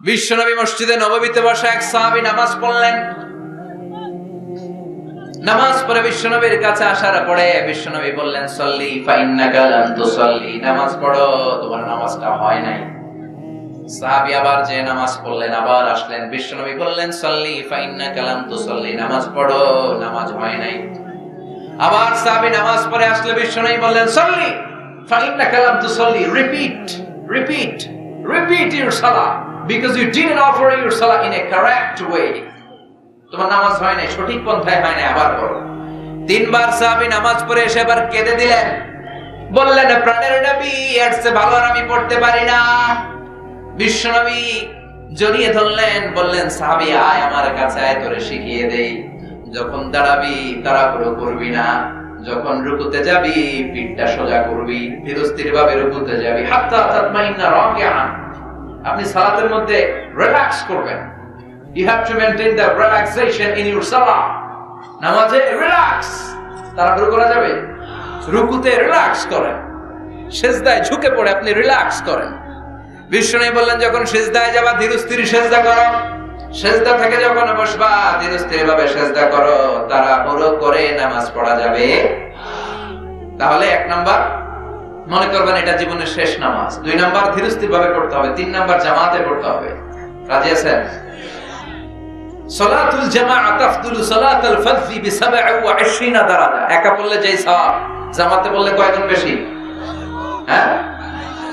বিশ্বনবী মসজিদে নববীতে বসে এক সাহাবী নামাজ পড়লেন। নামাজ পড়ে বিশ্বনবীর কাছে আসার পরে বিশ্বনবী বললেন, সল্লি, ফাইন্নাকা লাম তুসাল্লি। নামাজ পড়ো, তোমার নামাজটা হয় নাই। সাহাবী আবার যে নামাজ পড়লেন, আবার আসলেন। বিশ্বনবী বললেন, সল্লি, ফাইন্নাকা লাম তুসাল্লি। নামাজ পড়ো, নামাজ হয় নাই। আবার সাহাবী নামাজ পড়ে আসলে বিশ্বনবী বললেন, সল্লি, ফাইন্নাকা লাম তুসাল্লি। Repeat repeat repeat your Salah because you didn't offer your Salah in a correct way তোমার নামাজ হয় নাই, সঠিক পন্থায় হয় নাই, আবার পড়ো। তিনবার সাহাবী নামাজ পড়ে এসে আবার কেঁদে দিলেন। বললেন, প্রাণের নবী, এর ভালো আর আমি পড়তে পারি না। বিশ্বনবী জড়িয়ে ধরলেন, বললেন, সাহাবী, আয় আমার কাছে, আয় তোরে শিখিয়ে দেই। যখন দাঁড়াবি, তাড়াহুড়ো করবি না। যখন রুকুতে যাবি, পিঠটা সোজা করবি। ধীরস্থির ভাবে রুকুতে যাবি। হাত্তা তাতমাইন্না রাকিআন। আপনি সালাতের মধ্যে রিল্যাক্স করবেন। You have to maintain the relaxation in your সালাহ নামাজে রিল্যাক্স তাড়াহুড়ো করা যাবে? রুকুতে রিল্যাক্স করেন। সেজদায় ঝুঁকে পড়ে আপনি রিল্যাক্স করেন। বিষ্ণু বললেন, যখন সেজদায় যাবা, ধীরস্থির সেজদা করো। সেজদা থেকে যখন বসবা, ধীরস্থির ভাবে সেজদা করো। তারা পুরো করে নামাজ পড়া যাবে। তাহলে এক নাম্বার মনে করবেন এটা জীবনের শেষ নামাজ। দুই নাম্বার ধীরস্থির ভাবে পড়তে হবে, তিন নাম্বার জামাতে পড়তে হবে। রাজি আছেন? সলাতুল বি 27 দারাজা। একা পড়লে যেই জামাতে বেশি? হ্যাঁ?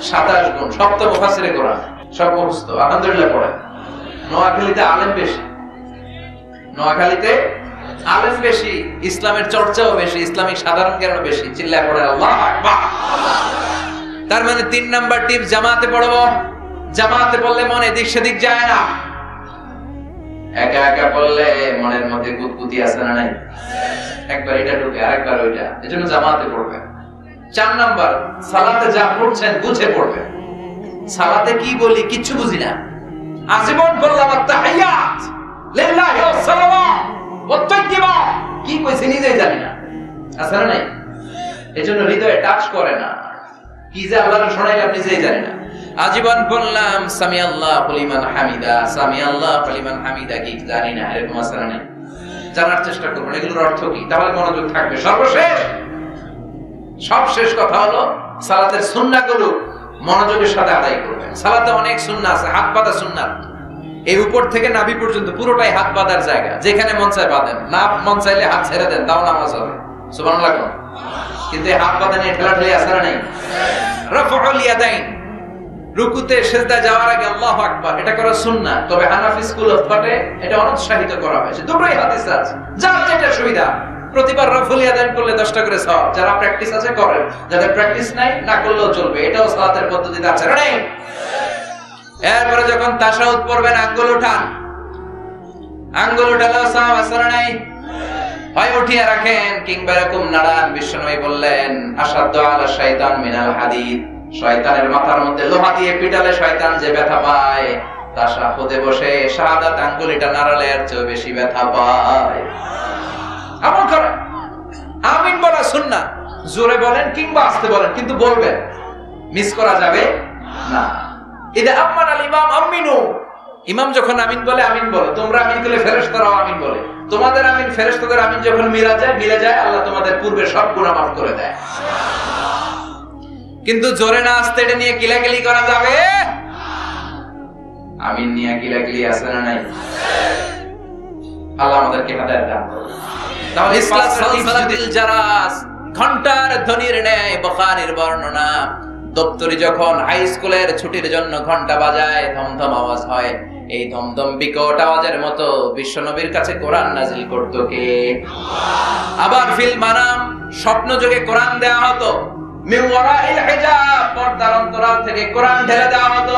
27 গুণ, সপ্তম মুফাসসিরে কোরআন সব মুখস্থ আলহামদুলিল্লাহ পড়ে নোয়াখালীতে আলেম বেশি। নোয়াখালীতে আলেম বেশি, ইসলামের চর্চাও বেশি, ইসলামিক সাধারণ জ্ঞানও বেশি। চিল্লায় পড়ে আল্লাহ তার মানে তিন নাম্বার টিপ, জামাতে পড়ব। জামাতে পড়লে মনে এদিক সেদিক যায় না। একা একা পড়লে মনের মধ্যে কুতকুতি আছে না নাই? একবার এটা ঢুকে, আরেকবার ওইটা। এজন্য জামাতে পড়বে চার নাম্বার, সালাতে যা পড়ছেন বুঝে পড়বে সালাতে কি বলি কিচ্ছু বুঝি না। আজীবন বললাম আত্তাহিয়াত লিল্লাহি ওয়াত তাইয়্যিবা আজীবন বললাম, সামি আল্লাহ হামিদা, সামি আল্লাহ হামিদা কি জানি না। এরকম নাই? জানার চেষ্টা করবেন। এগুলোর অর্থ কি? তাহলে মনোযোগ থাকবে। সর্বশেষ সব শেষ কথা হলো, সালাতের সুন্না সুন্নাগুলো মনোযোগের সাথে আদায় করবেন। সালাতে অনেক সুন্না আছে, হাত পাতা সুন্নাত। এই উপর থেকে নাভি পর্যন্ত পুরোটাই হাত বাঁধার জায়গা। যেখানে মন চায় বাঁধেন। না, মন চাইলে হাত ছেড়ে দেন, তাও নামাজ হবে। সুবহানাল্লাহ কোন? কিন্তু হাত বাঁধা নিয়ে ঠেলা ঠেলি আসে না নাই। রাফউল ইয়াদাইন। রুকুতে সেজদা যাওয়ার আগে আল্লাহু আকবার। এটা করা সুন্নাহ। তবে হানাফি স্কুল অফ থটে এটা অনুৎসাহিত করা হয়েছে। দুটোই হাদিস আছে। যার যেটা সুবিধা। প্রতিবার রফুল ইয়াদাইন করলে 10টা করে সওয়াব। যারা প্র্যাকটিস আছে করেন। যাদের প্র্যাকটিস নাই, না করলেও চলবে। এটাও সালাতের পদ্ধতিতে আছে। না নাই এরপরে যখন তাশাহুদ পড়বেন, আঙ্গুল উঠান। আঙ্গুল উঠালেও সওয়াব আছে না নাই। হয় উঠিয়ে রাখেন, কিংবা এরকম নাড়ান বিশ্বনবী বললেন আসাদ্দ আলা শয়তান মিনাল হাদিদ। শয়তানের মাথার মধ্যে লোহা দিয়ে পিটালে শয়তান যে ব্যথা পায় বসে শাহাদাত আঙ্গুলিটা নাড়ালে চেয়ে বেশি ব্যথা পায়। আমল করেন। আমিন বলা জোরে বলেন কিংবা আসতে বলেন, কিন্তু বলবেন। মিস করা যাবে না। ইদা আম্মান আল ইমাম আমিনু। ইমাম যখন আমিন বলে আমিন বলে। তোমরা আমিন করলে ফেরেশতারাও আমিন বলে। তোমাদের আমিন ফেরেশতাদের আমিন যখন মিলা যায় মিলে যায় আল্লাহ তোমাদের পূর্বে সব গুনাহ মাফ করে দেয়। কিন্তু জোরে না আসতে এটা নিয়ে কিলাকিলি করা যাবে? আমিন নিয়ে কিলাকিলি আছে না নাই? আল্লাহ আমাদেরকে হেদায়েত দান করুন। তাহলে ইসলাম জারাস ঘণ্টার ধ্বনির ন্যায় বুখারীর বর্ণনা। দপ্তরি যখন হাই স্কুলের ছুটির জন্য ঘণ্টা বাজায়, ধমধম আওয়াজ হয়। এই ধমধম বিকট আওয়াজের মতো বিশ্বনবীর কাছে কোরআন নাজিল করতো কে? আবার ফিল মানাম, স্বপ্ন যোগে কোরআন দেয়া হতো। মিউরা ইল হেজাব, পর্দার অন্তরাল থেকে কোরআন ঢেলে দেওয়া হতো।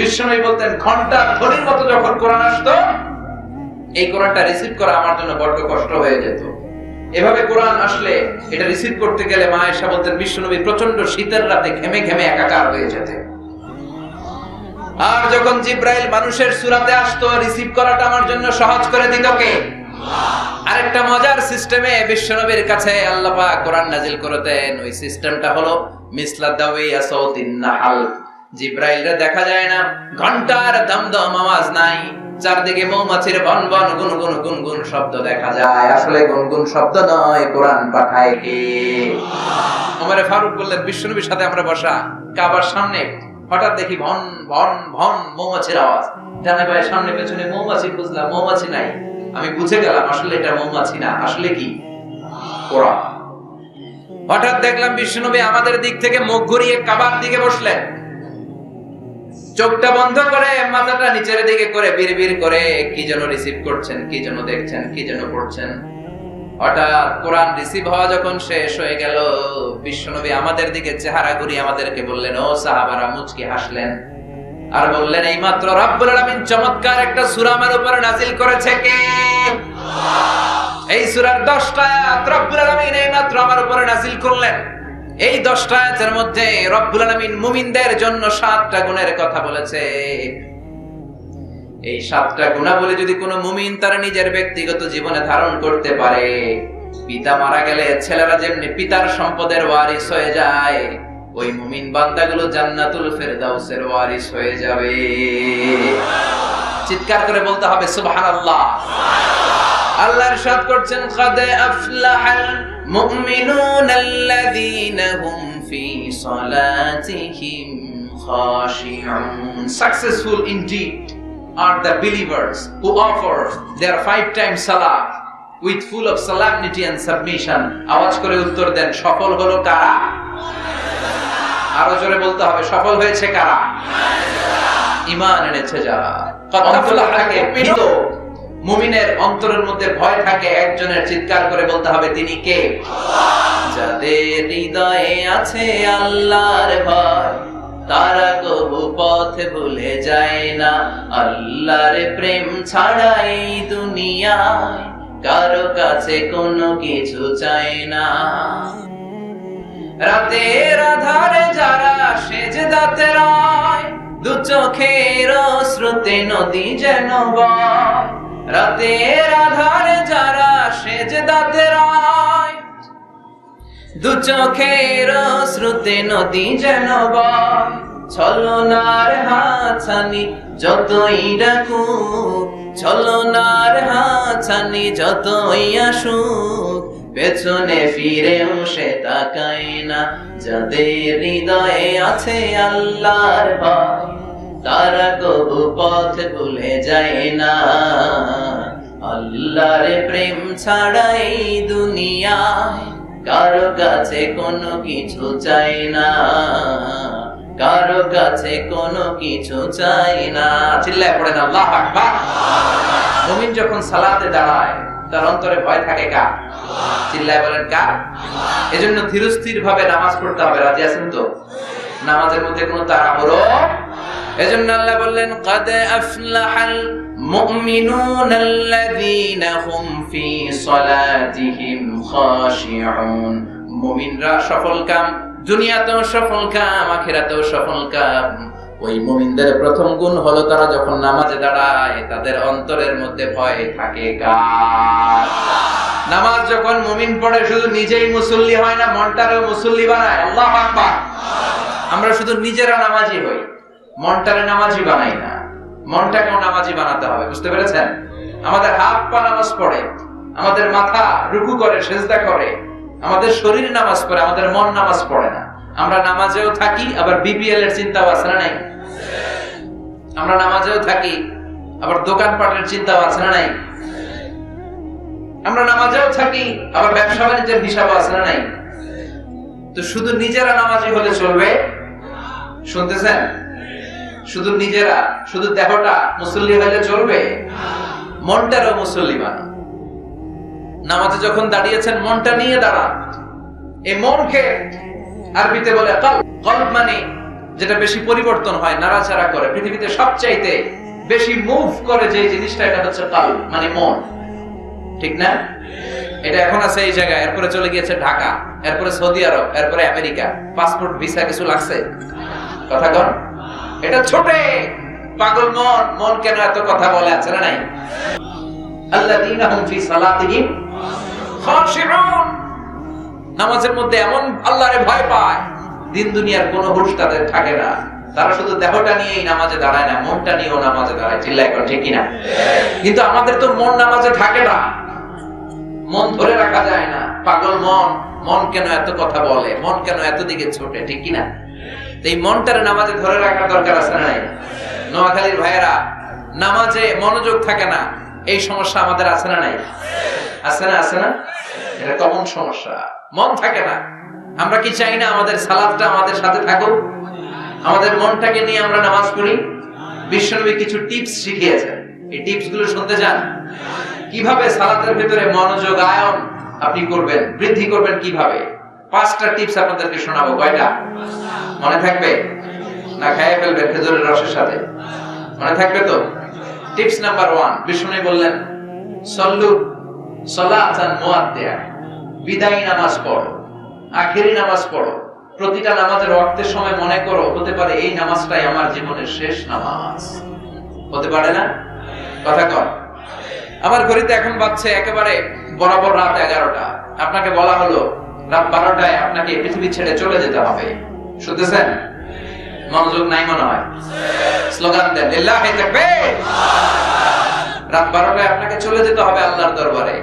বিশ্বনবী বলতেন, ঘণ্টা ধ্বনির মতো যখন কোরআন আসতো, এই কোরআনটা রিসিভ করা আমার জন্য বড্ড কষ্ট হয়ে যেত। এভাবে কোরআন আসলে এটা রিসিভ করতে গেলে মা এসা বলতেন, বিশ্বনবী প্রচণ্ড শীতের রাতে ঘেমে ঘেমে একাকার হয়ে যেতে। আর যখন জিব্রাইল মানুষের সুরাতে আসতো রিসিভ করাটা আমার জন্য সহজ করে দিত কে? আরেকটা মজার সিস্টেমে বিশ্বনবীর কাছে আল্লাহ কোরআন নাজিল করতেন ওই সিস্টেমটা হলো, মিসলা দাওয়ি আসৌতিন নাহাল। জিব্রাইলরে দেখা যায় না। ঘণ্টার দমদম আওয়াজ নাই। চারদিকে মৌমাছির বন বন গুন গুন গুন গুন শব্দ দেখা যায়। আসলে গুন গুন শব্দ নয়, কোরআন পাঠায় কে? ওমরে ফারুক বললেন বিশ্বনবীর সাথে আমরা বসা। কাবার সামনে হঠাৎ দেখি ভন ভন ভন মৌমাছির আওয়াজ। ডানে বায়ে সামনে পেছনে মৌমাছি খুঁজলাম, মৌমাছি নাই। আমি বুঝে গেলাম, আসলে এটা মৌমাছি না, আসলে কি? কোরআন। হঠাৎ দেখলাম বিশ্বনবী আমাদের দিক থেকে মুখ ঘুরিয়ে কাবার দিকে বসলেন। চোখটা বন্ধ করে, মাথাটা নিচের দিকে করে বীর বীর করে কি যেন রিসিভ করছেন, কি যেন দেখছেন, কি যেন পড়ছেন। হঠাৎ কোরআন রিসিভ হওয়া যখন শেষ হয়ে গেল, বিশ্বনবী আমাদের দিকে চেহারা ঘুরিয়ে আমাদেরকে বললেন, ও সাহাবারা, মুচকি হাসলেন। আর বললেন এই মাত্র রব্বুল আলামিন চমৎকার একটা সূরা আমার উপরে নাজিল করেছে কে? এই সূরার 10টা আয়াত রব্বুল আলামিন এই মাত্র আমার উপরে নাজিল করলেন। এই 10টা আয়াতের মধ্যে রব্বুল আলামিন মুমিনদের জন্য সাতটা গুণের কথা বলেছে। এই সাতটা গুণাবলী যদি কোনো মুমিন তার নিজের ব্যক্তিগত জীবনে ধারণ করতে পারে, পিতা মারা গেলে ছেলেরা যেমনি পিতার সম্পদের ওয়ারিস হয়ে যায়, ওই মুমিন বান্দাগুলো জান্নাতুল ফেরদাউসের ওয়ারিস হয়ে যাবে। চিৎকার করে বলতে হবে, সুবহানাল্লাহ। আল্লাহ ইরশাদ করছেন قد أفلح المؤمنون الذين هم في صلاتهم خاشعون successful indeed are the believers who offer their five times salah with full of solemnity and submission আওয়াজ করে উত্তর দেন সফল হলো কারা আরো জোরে বলতে হবে সফল হয়েছে কারা ইমান এনেছে যারা অন্তরটাকে পীড়িত মুমিনের অন্তরের মধ্যে ভয় থাকে, একজনের চিৎকার করে বলতে হবে, তিনি কে? যাদের হৃদয়ে আছে আল্লাহর ভয়, তারা কবু পথ ভুলে যায় না। আল্লাহর প্রেম ছাড়া এই দুনিয়ায় কারও কাছে কোনো কিছু চায় না। রাতের আধারে যারা সেজদাতে রয়, দু চোখের শ্রুতে নদী যেন বয়। রাতের আধারে যারা সেজদাতে রয় দু চোখের শ্রুতে নদী যেন ছলনার হাছানি যতই ডাকুক, ছলনার হাছানি যতই আসুক, পেছনে ফিরেও সে তাকায় না। যাদের হৃদয়ে আছে আল্লাহর ভয়। তারা কবু পথ ভুলে যায় না। আল্লাহর প্রেম ছাড়া এই দুনিয়ায় কারও কাছে কোনো কিছু চাই না। কারও কাছে কোনো কিছু চাই না। চিল্লায় পড়ে না আল্লাহ আকবার। মুমিন যখন সালাতে দাঁড়ায়, তার অন্তরে ভয় থাকে কার? চিল্লায় বলেন কার? এজন্য ধীরস্থির ভাবে নামাজ পড়তে হবে। রাজি আছেন তো? নামাজের মধ্যে কোনো তাড়াহুড়ো এজন্য আল্লাহ বললেন, কাদে আফলাহাল মুমিনুন আল্লাযীনা হুম ফি সলাতিহিম খাশিউন। মুমিনরা দুনিয়াতেও আখিরাতেও ওই মুমিনদের প্রথম গুণ হলো তারা যখন নামাজে দাঁড়ায়, তাদের অন্তরের মধ্যে ভয় থাকে নামাজ যখন মুমিন পড়ে, শুধু নিজেই মুসল্লি হয় না, মনটারও মুসল্লি বানায়। আল্লাহ আকবার। আমরা শুধু নিজেরা নামাজি হই। মনটারে নামাজি বানাই না। মনটাকেও নামাজি বানাতে হবে, বুঝতে পেরেছেন? আমাদের হাত পা নামাজ পড়ে, আমাদের মাথা রুকু করে, সেজদা করে, আমাদের শরীর নামাজ পড়ে, আমাদের মন নামাজ পড়ে না। আমরা নামাজেও থাকি, আবার বিপিএল এর চিন্তাও আছে না নাই? আমরা নামাজেও থাকি, আবার দোকানপাটের চিন্তাও আছে না নাই? আমরা নামাজেও থাকি, আবার ব্যবসা বাণিজ্যের হিসাবও আছে না নাই? তো শুধু নিজেরা নামাজি হলে চলবে? শুনতেছেন? শুধু নিজেরা, শুধু দেহটা মুসল্লি হলে চলবে? মনটারও মুসল্লি বানান নামাজে যখন দাঁড়িয়েছেন, মনটা নিয়ে দাঁড়ান। এই মনকে আরবিতে বলে কল মানে যেটা বেশি পরিবর্তন হয়, নাড়াচাড়া করে। পৃথিবীতে সবচাইতে বেশি মুভ করে যে জিনিসটা, এটা হচ্ছে কাল মানে মন। ঠিক না? এটা এখন আছে এই জায়গায়। এরপরে চলে গিয়েছে ঢাকা, এরপরে সৌদি আরব, এরপরে আমেরিকা। পাসপোর্ট, ভিসা কিছু লাগছে? কথা কন। এটা ছোটে। পাগল মন মন কেন এত কথা বলে, আছে না নাই? আল্লাযীনা হুম ফি সালাতিহিম খাশিউন। নামাজের মধ্যে এমন আল্লাহরে ভয় পায়, দিন দুনিয়ার কোনো হুঁশ তাদের থাকে না। তারা শুধু দেহটা নিয়েই নামাজে দাঁড়ায় না, মনটা নিয়েও নামাজে দাঁড়ায়। চিল্লাই কর ঠিক কিনা? কিন্তু আমাদের তো মন নামাজে থাকে না। মন ধরে রাখা যায় না। পাগল মন মন কেন এত কথা বলে, মন কেন এত দিকে ছোটে, ঠিক কিনা? এই মনটারে নামাজে ধরে রাখার দরকার আছে নাই? নোয়াখালীর ভাইয়েরা, নামাজে মনোযোগ থাকে না। এই সমস্যা আমাদের আছে না নাই? আছে না আছে না? এটা কমন সমস্যা। মন থাকে না। আমরা কি চাই না আমাদের সালাদটা আমাদের সাথে থাকুক? আমাদের মনটাকে নিয়ে আমরা নামাজ পড়ি? বিশ্বনবী কিছু টিপস শিখিয়েছেন। এই টিপসগুলো শুনতে চান? কীভাবে সালাতের ভিতরে মনোযোগ, আয়ন আপনি করবেন, বৃদ্ধি করবেন কীভাবে? পাঁচটা টিপস আপনাদেরকে শোনাবো, কয়টা? মনে থাকবে? না খাইয়ে ফেলবেন খেজুরের রসের সাথে? মনে থাকবে তো? টিপস নাম্বার ওয়ান বিষ্ণু বললেন, সল্লু বিদায়ী নামাজ পড়ো, আখেরি নামাজ পড়ো, প্রতিটা নামাজের সময় মনে করো, হতে পারে এই নামাজটাই আমার জীবনের শেষ নামাজ। হতে পারে না? কথা কর আমার ঘড়িতে এখন বাজছে একেবারে বরাবর রাত এগারোটা। আপনাকে বলা হলো রাত বারোটায় আপনাকে পৃথিবী ছেড়ে চলে যেতে হবে। শুনতেছেন? মনোযোগ নাই মনে হয়? স্লোগান দেন রাত বারোটায় আপনাকে চলে যেতে হবে আল্লাহর দরবারে।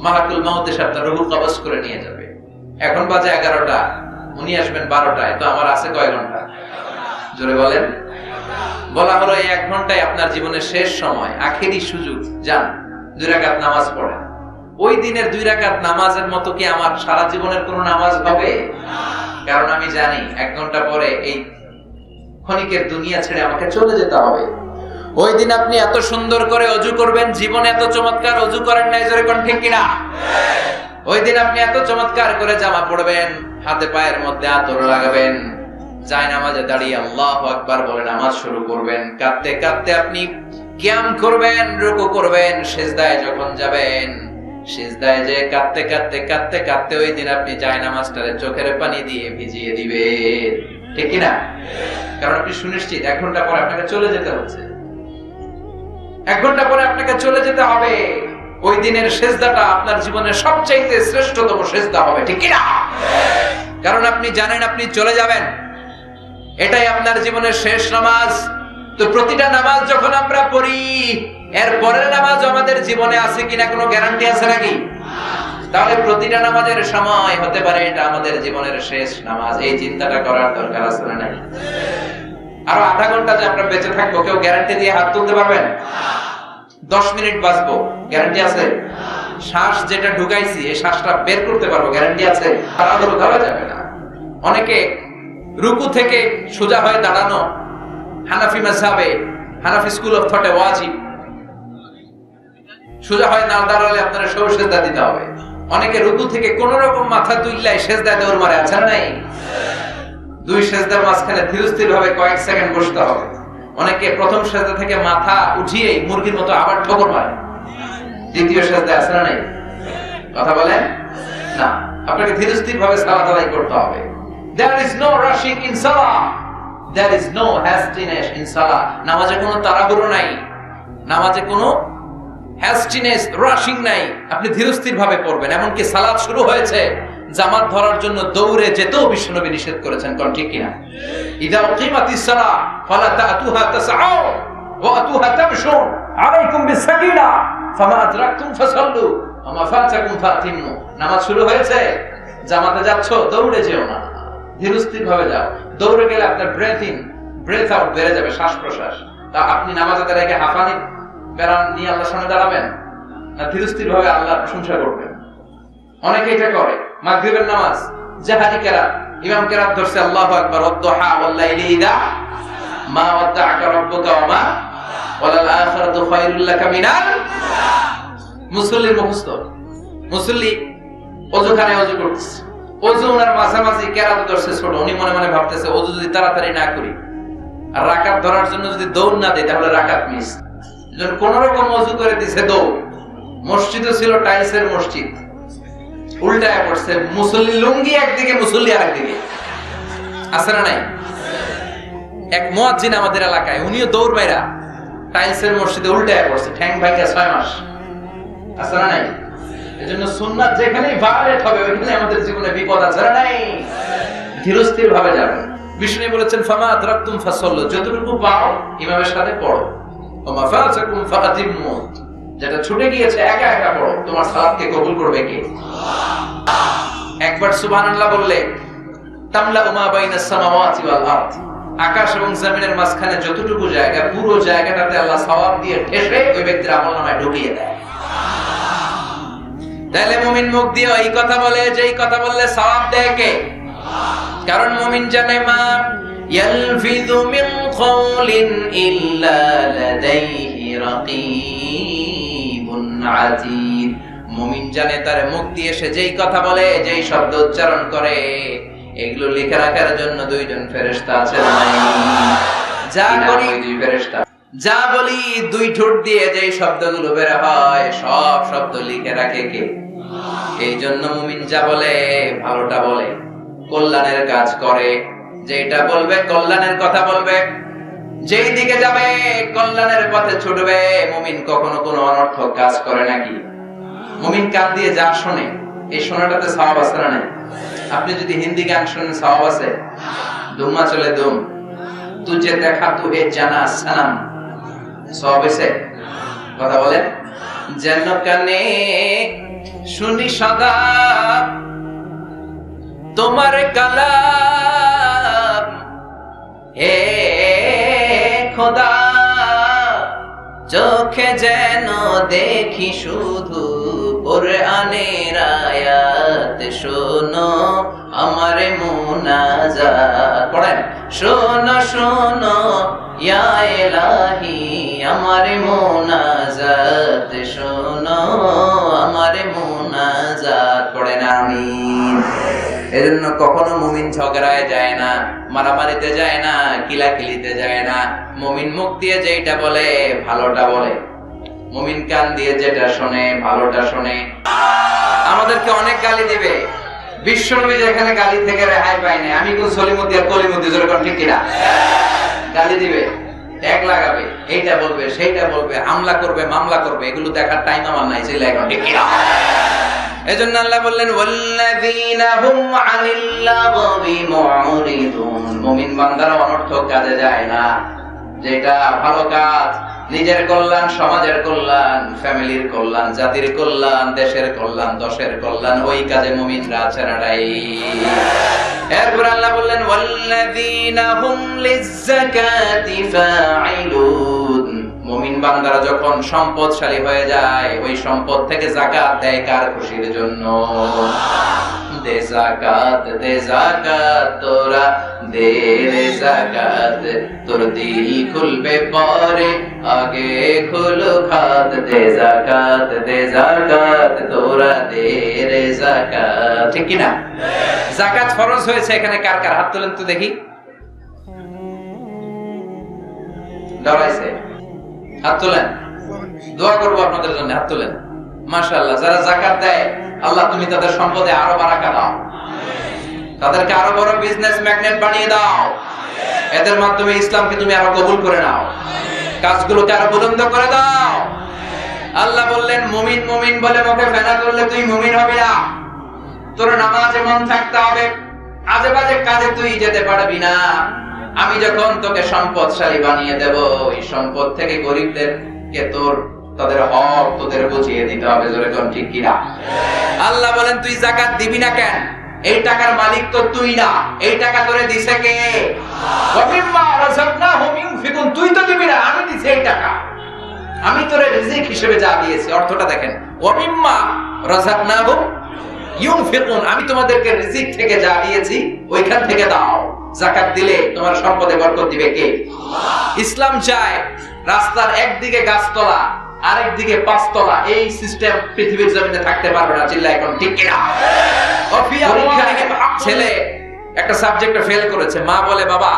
মালাকুল মাউত এসে আপনার রুহু কবজ করে নিয়ে যাবে। এখন বাজে এগারোটা, উনি আসবেন বারোটায়, তো আমার আছে কয় ঘণ্টা? জোরে বলেন। বলা হলো এই এক ঘন্টায় আপনার জীবনের শেষ সময়, আখেরি সুযোগ, যান, দুই নামাজ পড়েন। ওই দিনের দুই রাকাত নামাজের মতো কি আমার সারা জীবনের কোনো নামাজ হবে? কারণ আমি জানি এক ঘণ্টা পরে এই ক্ষণিকের দুনিয়া ছেড়ে আমাকে চলে যেতে হবে। ওই দিন আপনি এত সুন্দর করে অজু করবেন, জীবনে এত চমৎকার অজু করেন নাই, জোরে কোন ঠিক কিনা? ওই দিন আপনি এত চমৎকার করে জামা পড়বেন, হাতে পায়ের মধ্যে আতর লাগাবেন যাই নামাজে দাঁড়িয়ে আল্লাহ আকবার বলে নামাজ শুরু করবেন। কাঁদতে কাঁদতে আপনি ক্যাম করবেন, রুকু করবেন, সেজদায় যখন যাবেন সেজদায় যে কাঁদতে কাঁদতে কাঁদতে কাঁদতে ওই দিন আপনি চোখের পানি দিয়ে ভিজিয়ে দিবেন। ঠিক কারণ আপনি সুনিশ্চিত, এক ঘণ্টা পরে আপনাকে চলে যেতে হচ্ছে। এক ঘণ্টা পরে আপনাকে চলে যেতে হবে। ওই দিনের আপনার জীবনের সবচাইতে শ্রেষ্ঠতম সেজদা হবে, ঠিক কিনা? কারণ আপনি জানেন, আপনি চলে যাবেন। এটাই আপনার জীবনের শেষ নামাজ। তো প্রতিটা নামাজ যখন আমরা পড়ি এর পরের নামাজ আমাদের জীবনে আছে কিনা কোনো গ্যারান্টি আছে নাকি? তাহলে প্রতিটা নামাজের সময় হতে পারে এটা আমাদের জীবনের শেষ নামাজ। এই চিন্তাটা করার দরকার আছে না নাই? আরও আধা ঘণ্টা যে আমরা বেঁচে থাকব, কেউ গ্যারান্টি দিয়ে হাত তুলতে পারবেন? দশ মিনিট বাঁচবো। গ্যারান্টি আছে? শ্বাস যেটা ঢুকাইছি, এই শ্বাসটা বের করতে পারব। গ্যারান্টি আছে? তাড়াহুড়ো ধরা যাবে না। অনেকে রুকু থেকে সোজা হয়ে দাঁড়ানো হানাফি মাযহাবে, হানাফি স্কুল অফ থটে ওয়াজিব। সোজা হয়ে না, দাঁড়ালে আপনারা সব সেজদা দিতে হবে। অনেকে রুকু থেকে কোন রকম মাথা তুললাই সেজদা দৌড় মারে আছে নাই? দুই সেজদার মাঝখানে ধীরস্থির ভাবে কয়েক সেকেন্ড বসতে হবে। অনেকে প্রথম সেজদা থেকে মাথা উঠিয়ে মুরগির মতো আবার ঠোকর মারে। দ্বিতীয় সেজদা আছে নাই? কথা বলেন? না। আপনাকে ধীরস্থির ভাবে সালাত আদায় করতে হবে। There is no rushing in salah. There is no hastiness in salah. নামাজে কোনো তাড়াহুড়ো নাই। নামাজে কোনো হ্যাস্টিনেস রাশিং নাই। আপনি ধীরস্থির ভাবে পড়বেন। এমনকি সালাত শুরু হয়েছে। জামাত ধরার জন্য দৌড়ে যেতেও নিষেধ করেছেন। ঠিক কিনা? ইদা উকিমাতিস সালাহ ফালা আলাইকুম বিসাকিনা ফামা আদরাকতুম ফাসাল্লু ফাতাকুম ফাতিমু। নামাজ শুরু হয়েছে। জামাতে যাচ্ছ, দৌড়ে যেও না। ধীরস্থির ভাবে যাও। দৌড়ে গেলে আপনার ব্রেথ ইন ব্রেথ আউট বেড়ে যাবে শ্বাস প্রশ্বাস তা আপনি নামাজে দাঁড়িয়ে হাঁফানি বেড়ান নিয়ে আল্লাহ সামনে দাঁড়াবেন? না ধীরস্থির ভাবে আল্লাহর প্রশংসা করবেন? অনেকে এটা করে। মাগরিবের নামাজ জাহারি কেরাত, ইমাম কেরাত ধরছে, আল্লাহু ইদা মা আখিরাতু খায়রুল লাকা মিনাল মুসল্লির মুখস্থ। মুসল্লি অজু করতেছে। অজু ওনার মাঝামাঝি কেরাত ধরছে ছোট। উনি মনে মনে ভাবতেছে, অজু যদি তাড়াতাড়ি না করি, আর রাকাত ধরার জন্য যদি দৌড় না দেয় তাহলে রাকাত মিস। কোন রকম অজু করে দিছে, দৌড়। মসজিদও ছিল টাইলসের মসজিদ। উল্টায় পড়ছে, মুসল্লি লুঙ্গি একদিকে, মুসল্লি আরেকদিকে। আছে না নাই? এক মুয়াজ্জিন আমাদের এলাকায়, উনিও দৌড় বাইরা টাইলসের মসজিদে উল্টায় পড়ছে, ঠ্যাং ভাইকা ছয় মাস। আছে না নাই? এজন্য সুন্নাত যেখানেই ভায়োলেট হবে ওইখানে আমাদের জীবনে বিপদ আছে না নাই? ধীরস্থির ভাবে যাবে। বিষ্ণু বলেছেন, ফামা আদরাকতুম ফাসাল্লু যতটুকু পাও ইমামের সাথে পড়ো। যেটা ছুটে গিয়েছে, একা একা পড়ো। তোমার সালাতকে কবুল করবে কে? একবার বললে, তামলা উমা সামাওয়াতি ওয়াল আরদ। আকাশ এবং জমিনের মাঝখানে যতটুকু জায়গা, পুরো জায়গাটাতে আল্লাহ সওয়াব দিয়ে ঠেসে ওই ব্যক্তির আমলনামায় ঢুকিয়ে দেয়। তাহলে মুমিন মুখ দিয়ে এই কথা বলে, যে এই কথা বললে সওয়াব দেয় কে? কারণ মুমিন জানে মা, ইয়ালফিযু মিন কওলিন ইল্লা লাদাইহি রাকীবুন আতীদ মুমিন জানে তার মুখ দিয়ে সে যেই কথা বলে যেই শব্দ উচ্চারণ করে এগুলো লিখে রাখার জন্য দুইজন ফেরেশতা আছে যা করি দুই ফেরেশতা। যা বলি দুই ঠোঁট দিয়ে যেই শব্দগুলো বের হয় সব শব্দ লিখে রাখে কে? এই জন্য মুমিন যা বলে ভালোটা বলে। কল্যাণের কাজ করে। যেটা বলবে কল্যাণের কথা বলবে। যেই দিকে যাবে, কল্যাণের পথে ছুটবে। মুমিন কখনো কোনো অনর্থক কাজ করে নাকি? মুমিন কান দিয়ে যা শোনে, এই শোনাটাতে সওয়াব আছে না নাই? আপনি যদি হিন্দি গান শোনেন, সওয়াব আছে? দুম্মা চলে দুম। তুঝে দেখা তুহে জানা সালাম সওয়াব আছে কথা বলেন। যেন কানে শুনি সদা তোমার কালাম। হে চোখে যেন দেখি শুধু কোরআনের আয়াত। শোনো আমার মুনাজাত। পড়েন। শোনো শোনো, ইয়া ইলাহি, আমার মুনাজাত। শোনো আমার মুনাজাত। পড়েন, আমিন। এজন্য কখনো মুমিন ঝগড়ায় যায় না, মারামারিতে যায় না, কিলাকিলিতে যায় না। মুমিন মুখ দিয়ে যেটা বলে, ভালোটা বলে। মুমিন কান দিয়ে যেটা শোনে, ভালোটা শোনে। আমাদেরকে অনেক গালি দিবে। বিশ্বনবী যেখানে গালি থেকে রেহাই পায় না আমি কোন সলিমুদ্দি আর কলিমুদ্দি জোরে কোন ঠিক কিনা? গালি দিবে ট্যাগ লাগাবে, এইটা বলবে, সেইটা বলবে, হামলা করবে, মামলা করবে, এগুলো দেখার টাইম আমার নাই ছিল এখন, ঠিক কিনা? এজন্য আল্লাহ বললেন মুমিন বান্দারা অনর্থক কাজে যায় না। যেটা ভালো কাজ, নিজের কল্যাণ, সমাজের কল্যাণ, ফ্যামিলির কল্যাণ, জাতির কল্যাণ, দেশের কল্যাণ, দশের কল্যাণ, ওই কাজে মুমিনরা আছে না নাই। এরপর আল্লাহ বললেন, ওয়াল্লাযীনা হুম লিজ্জাকাতি ফাঈলুন বান্দারা যখন সম্পদশালী হয়ে যায় ওই সম্পদ থেকে জাকাত দেয় কার খুশির জন্য? দে জাকাত দে জাকাত তোরা দে রে জাকাত। তোর দিল খুলবে পরে আগে খুলো খাত দে জাকাত দে জাকাত তোরা দে রে জাকাত। ঠিক কি না জাকাত ফরজ হয়েছে এখানে কার কার? হাত তোলেন তো দেখি। ডরাইছে হাত তোলেন। দোয়া করব আপনাদের জন্য, হাত তোলেন। মাশাআল্লাহ, যারা জাকাত দেয়, আল্লাহ তুমি তাদের সম্পদে আরও বারাকা দাও। তাদেরকে আরও বড় বিজনেস ম্যাগনেট বানিয়ে দাও। এদের মাধ্যমে ইসলামকে তুমি আরও কবুল করে নাও। কাজগুলোকে আরও বুলন্দ করে দাও। আল্লাহ বললেন, মুমিন মুমিন বলে মুখে ফেনা করলে তুই মুমিন হবে না। তোর নামাজে মন থাকতে হবে। আজে বাজে কাজে তুই যেতে পারবি না। আমি যখন তোকে সম্পদশালী বানিয়ে দেব এই সম্পদ থেকে গরিবদেরকে তোর তাদের হক তোদের বুঝিয়ে দিতে হবে জোরে কোন ঠিক কিনা? আল্লাহ বলেন তুই জাকাত দিবি না কেন? এই টাকার মালিক তো তুই না। এই টাকা তোরে দিছে কে? তুই তো দিবি না আমি দিছি এই টাকা। আমি তোরে রিজিক হিসেবে যা দিয়েছি অর্থটা দেখেন। ওয়ামিম্মা রাযাকনাহুম ইউনফিকুন। আমি তোমাদেরকে রিজিক থেকে যা দিয়েছি ওইখান থেকে দাও। জাকাত দিলে তোমার সম্পদে বরকত দিবে কে? ইসলাম চায় রাস্তার একদিকে গাছতলা আরেকদিকে পাঁচতলা। এই সিস্টেম পৃথিবীর জমিনে থাকতে পারবে না চিল্লা এখন ঠিক কিনা? ছেলে একটা সাবজেক্টে ফেল করেছে। মা বলে বাবা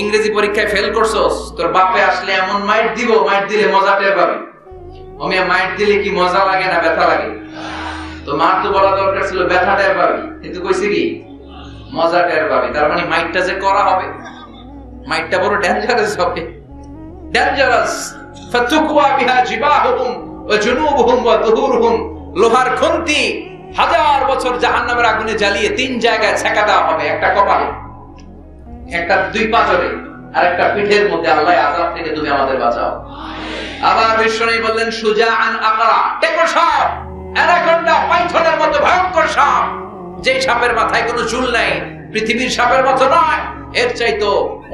ইংরেজি পরীক্ষায় ফেল করছস? তোর বাপে আসলে এমন মাইট দিব মাইট দিলে মজা টের পাবি। অমিয়া মাইট দিলে কি মজা লাগে না ব্যথা লাগে? তো মার তো বলা দরকার ছিল ব্যথা টের পাবি। কিন্তু কইছে কি মজা টের পাবি তার মানে মাইটটা যে করা হবে মাইটটা বড় ডেঞ্জারাস হবে। ডেঞ্জারাস ফাতুকওয়া বিহা জিবাহুম ওয়া জুনুবুহুম ওয়া দুহুরুহুম লোহার খুন্তি হাজার বছর জাহান্নামের আগুনে জ্বালিয়ে তিন জায়গায় ছেকা দেওয়া হবে, একটা কপালে, একটা দুই পাঁচরে, আর একটা পিঠের মধ্যে আল্লাহ আজাব থেকে তুমি আমাদের বাঁচাও। আবার বিষ্ণু বললেন সুজা আন আকরা টেকো সাপ, অ্যানাকোন্ডা পাইথনের মতো ভয়ঙ্কর সাপ। যে সাপের মাথায় কোনো চুল নাই, পৃথিবীর সাপের মতো নয়, এর চাইতো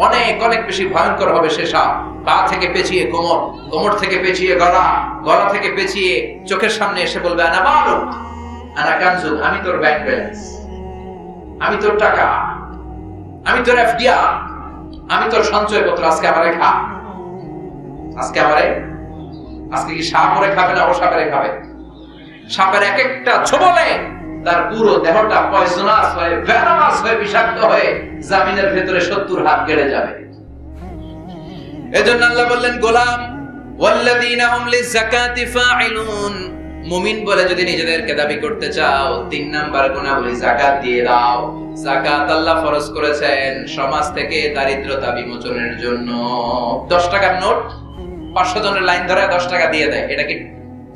অনেক অনেক বেশি ভয়ঙ্কর হবে সে সাপ। পা থেকে পেঁচিয়ে কোমর কোমর থেকে পেঁচিয়ে গলা গলা থেকে পেঁচিয়ে চোখের সামনে এসে বলবে, আনা মালুম আনা কানজু আমি তোর ব্যাংক ব্যালেন্স, আমি তোর টাকা, আমি তোর এফডিআর, আমি তোর সঞ্চয়পত্র, আজকে আমারে খা। আজকে আমারে? আজকে কি সাপ ওরে খাবে না ও সাপেরে খাবে? সাপের এক একটা ছোবলে তার পুরো দেহটা পয়জনাস হয়ে ভেনামাস হয়ে বিষাক্ত হয়ে জামিনের ভেতরে সত্তর হাত গেড়ে যাবে। এজন্য আল্লাহ বললেন, গোলাম মুমিন বলে, যদি নিজেদেরকে দাবি করতে চাও, তিন নাম্বার যাকাত দিয়ে দাও। যাকাত আল্লাহ ফরজ করেছেন সমাজ থেকে দারিদ্রতা বিমোচনের জন্য। 10 টাকার নোট 500 জনের লাইন ধরে 10 টাকা দিয়ে দেয়। এটা কি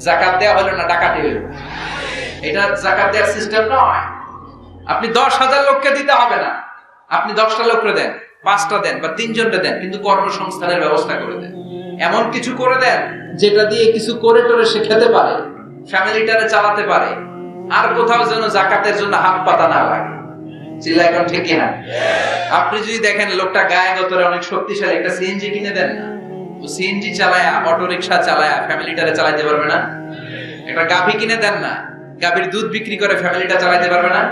যাকাত দেওয়া হলো না ডাকাতি হলো? এটা যাকাত দেওয়ার সিস্টেম নয়। আপনি দশ হাজার লোককে দিতে হবে না। আপনি দশটা লোককে দেন, পাঁচটা দেন বা তিনজনটা দেন, কিন্তু কর্মসংস্থানের ব্যবস্থা করে দেন। এমন কিছু করে দেন যেটা দিয়ে কিছু করে টোরে সে খেতে পারে, ফ্যামিলিটারে চালাতে পারে, আর কোথাও যেন জাকাতের জন্য হাত পাতা না লাগে। চিল্লা এখন ঠিক আপনি যদি দেখেন লোকটা গায়ে গতরে অনেক শক্তিশালী, একটা সিএনজি কিনে দেন না সিএনজি চালায়া অটো রিক্সা ফ্যামিলিটারে চালাইতে পারবে না? একটা গাভী কিনে দেন না গাভীর দুধ বিক্রি করে ফ্যামিলিটা চালাইতে পারবে না?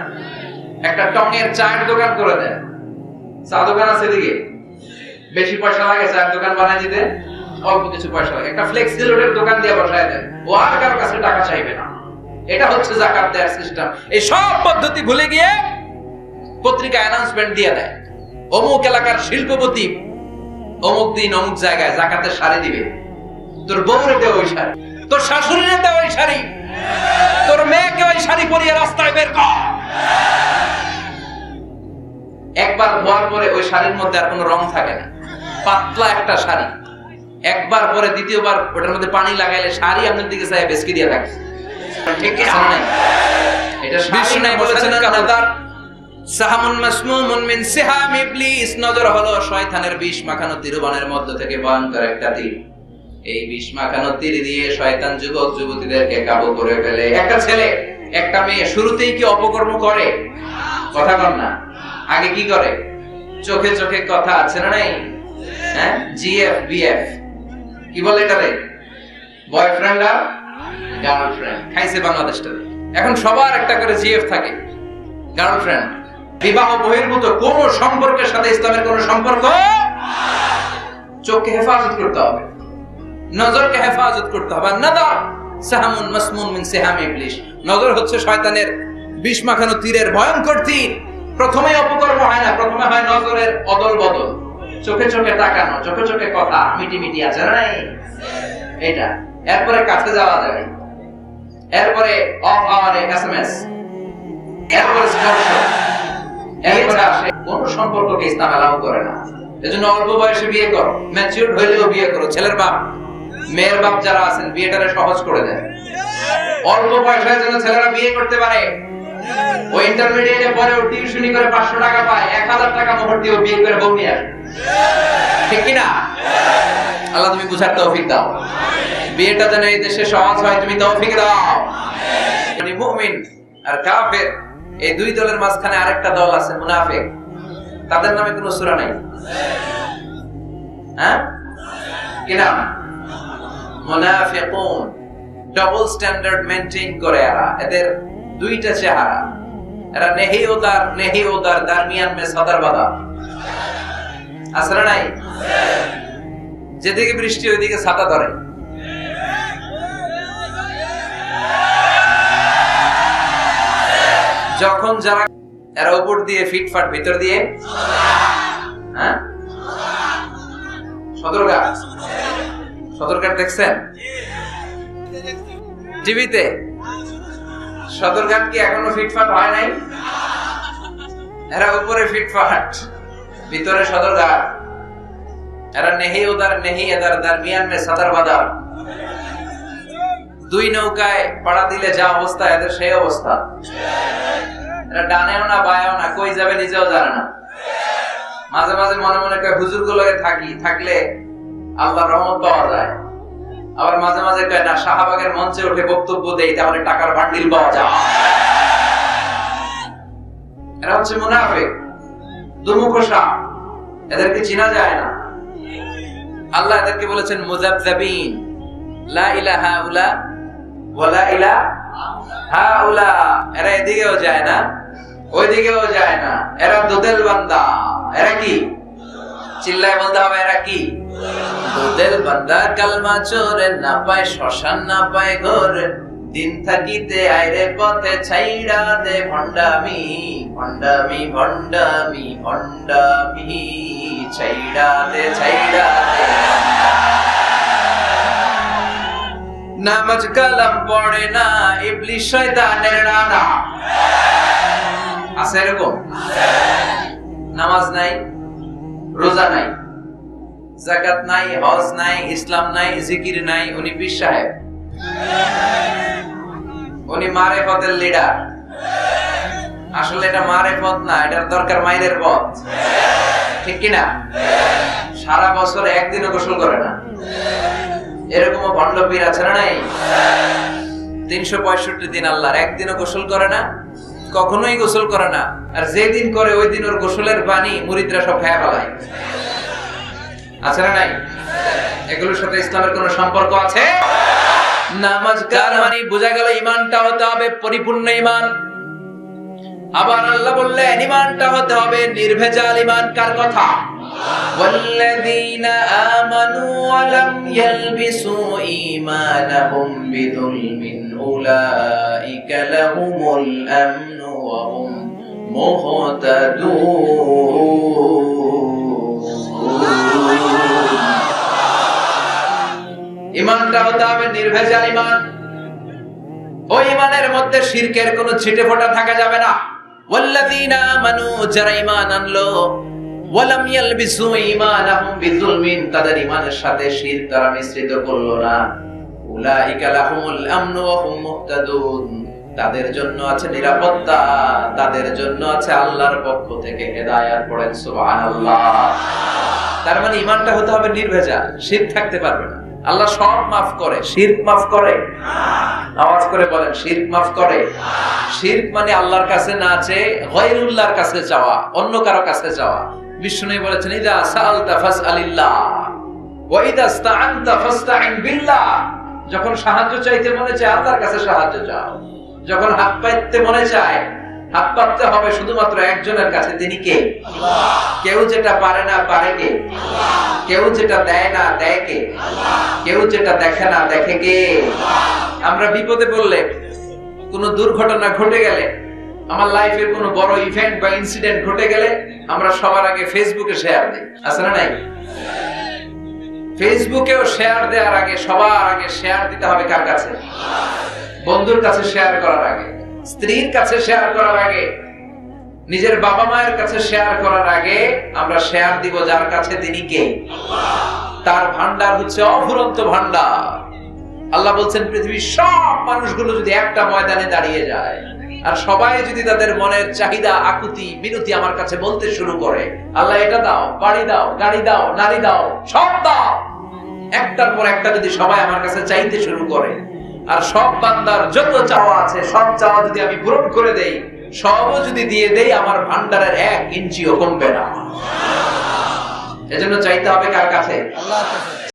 একটা টঙের চায়ের দোকান করে দেন। চা দোকান আছে এদিকে? বেশি পয়সা লাগে চায়ের দোকান বানাই দিতে? অল্প কিছু পয়সা লাগে। একটা ফ্লেক্সি লোডের দোকান দিয়ে বসায় দেন। ও আর কারও কাছে টাকা চাইবে না। এটা হচ্ছে জাকাত দেওয়ার সিস্টেম এই সব পদ্ধতি ভুলে গিয়ে পত্রিকা অ্যানাউন্সমেন্ট দিয়ে দেয়। অমুক এলাকার শিল্পপতি অমুক দিন অমুক জায়গায় জাকাতের শাড়ি দিবে। তোর বউরে দেওয়া ওই শাড়ি। তোর শাশুড়িরে দেওয়া ওই শাড়ি। তোর মেয়েকে ওই শাড়ি পরিয়ে রাস্তায় বের কর। একবার ধোয়ার পরে ওই শাড়ির মধ্যে আর কোনো রং থাকে না। পাতলা একটা শাড়ি। একবার পরে দ্বিতীয়বার ওটার মধ্যে পানি লাগাইলে শাড়ি আপনার দিকে চাই বেসকি দিয়ে থাকে ঠিক কি না? এটা বিষ্ণু নাই বলেছেন কাদার সাহামুন মাসমুমুন মিন সিহাম ইবলিস। নজর হলো শয়তানের বিষ মাখানো তীরবানের মধ্য থেকে ভয়ঙ্কর একটা তীর এই বিষ মাখানো তীর দিয়ে শয়তান যুবক যুবতীদেরকে কাবু করে ফেলে। একটা ছেলে, একটা মেয়ে শুরুতেই কি অপকর্ম করে? কথা কর না। আগে কি করে? চোখে চোখে কথা আছে না নাই? হ্যাঁ? GF, BF. কি বলে এটারে বয়ফ্রেন্ড আর গার্লফ্রেন্ড খাইছে বাংলাদেশটা। এখন সবার একটা করে জিএফ থাকে। গার্লফ্রেন্ড বিবাহ বহির্ভূত কোন সম্পর্কের সাথে ইসলামের কোন সম্পর্ক? চোখকে হেফাজত করতে হবে। নজরকে হেফাজত করতে হবে। নাদা সাহামুন মাসমুন মিন সিহাম ইবলিশ। নজর হচ্ছে শয়তানের বিষ মাখানো তীরের ভয়ঙ্কর তীর। প্রথমে অপকর্ম হয় না, প্রথমে হয় নজরের অদল বদল। চোখে চোখে তাকানো, চোখে চোখে কথা, মিটি মিটি আছে নাই? এটা এরপরে কাছে যাওয়া যায় এরপরে অফ আওয়ারে এসএমএস। এরপরে স্পর্শ। এরপরে আসে, কোন সম্পর্ককে ইসলাম এলাও করে না। এজন্য অল্প বয়সে বিয়ে করো ম্যাচিউর হইলেও বিয়ে করো। ছেলের বাপ মেয়ের বাপ যারা আছেন, বিয়েটারে সহজ করে দেয় অল্প পয়সায় যেন ছেলেরা বিয়ে করতে পারে। ইন্টারমিডিয়েটে পরে ও টিউশনি করে পাঁচশো টাকা পায়, এক হাজার টাকা মোহর দিয়ে বিয়ে করে বউ নিয়ে ঠিক কিনা? আল্লাহ, তুমি বুঝার তৌফিক দাও। বিয়েটা যেন এই দেশে সহজ হয়, তুমি তৌফিক দাও। মানে মুমিন আর কাফের। এই দুই দলের মাঝখানে আরেকটা দল আছে, মুনাফিক। তাদের নামে কোনো সূরা নাই? হ্যাঁ? কি নাম? স্ট্যান্ডার্ড করে এরা। এদের দুইটা চেহারা। এরা নেহি নেহি দারমিয়ান মে বাদা। আসলে নাই? যেদিকে বৃষ্টি, ওইদিকে ছাতা ধরে। যখন যারা এরা উপর দিয়ে ফিটফাট, ভিতর দিয়ে। হ্যাঁ? সদরঘাট দেখছেন? টিভিতে? সদরঘাট কি এখনও ফিটফাট হয় নাই? এরা উপরে ফিটফাট, ভিতরে সদরঘাট এরা নেহি উদার নেহি, এদার মে সদর বাদার। দুই নৌকায় পাড়া দিলে যা অবস্থা, এদের সেই অবস্থা। এরা ডানেও না, বায়াও না, কই যাবে নিজেও জানে না। মাঝে মাঝে মনে মনে হুজুর গুলোকে থাকি, থাকলে আল্লাহ রহমত পাওয়া যায়। আবার মাঝে মাঝে কয়, না, শাহবাগের মঞ্চে উঠে বক্তব্য দেই, তাহলে টাকার বান্ডিল পাওয়া যায়। এরা হচ্ছে মুনাফিক দুমুখ এদেরকে চেনা যায় না। আল্লাহ এদেরকে বলেছেন, মুজাবজাবিন, লা ইলাহা উলা ওয়ালা ইলা হা উলা। এরা এদিকেও যায় না, ওইদিকেও যায় না। এরা দুদেল বান্দা। এরা কি? চিল্লায় বলতে হবে এরা কি? দুদেল বান্দা কালমা চোরে না পায়, শ্মশান না পায় ঘর। দিন থাকিতে আইরে পথে ছাইড়া দে ভণ্ডামি ভণ্ডামি ভণ্ডামি ভণ্ডামি, ছাইড়া দে ছাইড়া দে। নামাজ কালাম পড়ে না, ইবলিশ শয়তানের নানা আছে এরকম? নামাজ নাই? রোজা নাই জাকাত নাই, হজ নাই, ইসলাম নাই, জিকির নাই, উনি পীর সাহেব। উনি মারে পথের লিডার আসলে এটা মারে পথ না, এটার দরকার মাইরের পথ। ঠিক কিনা সারা বছর একদিনও গোসল করে না। এরকম ভণ্ড পীর আছে না নাই? তিনশো পঁয়ষট্টি দিন আল্লাহর একদিনও গোসল করে না কখনোই গোসল করে না আর যেদিন করে ওই দিন ওর গোসলের পানি মুরিদরা সব খায় ফেলায় আছে না নাই এগুলোর সাথে ইসলামের কোনো সম্পর্ক আছে নামাজ কার মানে বোঝা গেল ইমানটা হতে হবে পরিপূর্ণ ইমান আবার আল্লাহ বললেন ইমানটা হতে হবে নির্ভেজাল ইমান কার কথা والذين آمنوا ولم يلبسوا إيمانهم بظلم أولئك لهم الأمن وهم مهتدون ইমানটা হতে হবে নির্ভেজাল ইমান ওই ইমানের মধ্যে শিরকের কোনো ছিটে ফোটা থাকা যাবে না ওয়াল্লাযীনা আমানু যারা ঈমান আনলো ওয়ালাম ইয়ালবিসু ঈমানাহুম বিযুলমিন তাদের ঈমানের সাথে শিরক তারা মিশ্রিত করলো না তাদের জন্য আছে নিরাপত্তা, তাদের জন্য আছে আল্লাহর পক্ষ থেকে হেদায়াত পড়েন, সুবহানাল্লাহ। তার মানে ঈমানটা হতে হবে নির্ভেজাল শিরক থাকতে পারবে না। আল্লাহ সব মাফ করে শিরক মাফ করে। আওয়াজ করে বলেন শিরক মাফ করে। শিরক মানে আল্লাহর কাছে না চেয়ে গয়রুল্লাহর কাছে চাওয়া অন্য কারও কাছে চাওয়া বিষ্ণু বলেছেন, ইদা সাআলতা ফাসআলিল্লাহ, ওয়া ইদা ইসতাআনতা ফাসতাইন বিল্লাহ। যখন সাহায্য চাইতে মনে চায়, আল্লাহর কাছে সাহায্য চাও। যখন হাত পাইতে মনে চায়, হাত পাততে হবে শুধুমাত্র একজনের কাছে, তিনি কে? কেউ যেটা পারে না, পারে কে? কেউ যেটা দেয় না, দেয় কে? কেউ যেটা দেখে না, দেখে কে? আমরা বিপদে পড়লে, কোন দুর্ঘটনা ঘটে গেলে, আমার লাইফের কোন বড় ইভেন্ট বা ইনসিডেন্ট ঘটে গেলে, আমরা সবার আগে ফেসবুকে শেয়ার দিই। না নাই? ফেসবুকেও শেয়ার দেওয়ার আগে, সবার আগে শেয়ার দিতে হবে কার কাছে? বন্ধুর কাছে শেয়ার করার আগে, স্ত্রীর কাছে শেয়ার করার আগে, নিজের বাবা মায়ের কাছে শেয়ার করার আগে আমরা শেয়ার দিব যার কাছে তিনি কে? তার ভান্ডার হচ্ছে অফুরন্ত ভান্ডার আল্লাহ বলছেন, পৃথিবীর সব মানুষগুলো যদি একটা ময়দানে দাঁড়িয়ে যায়, আর সবাই যদি তাদের মনের চাহিদা, আকুতি বিনতি আমার কাছে বলতে শুরু করে, আল্লাহ এটা দাও, বাড়ি দাও, গাড়ি দাও, নারী দাও, সব দাও। একটার পর একটা যদি সবাই আমার কাছে চাইতে শুরু করে, আর সব বান্দার যত চাওয়া আছে, সব চাওয়া যদি আমি পূরণ করে দেই, সবও যদি দিয়ে দেই, আমার ভান্ডারের এক ইঞ্চিও কমবে না। এজন্য চাইতে হবে কার কাছে আল্লাহর কাছে?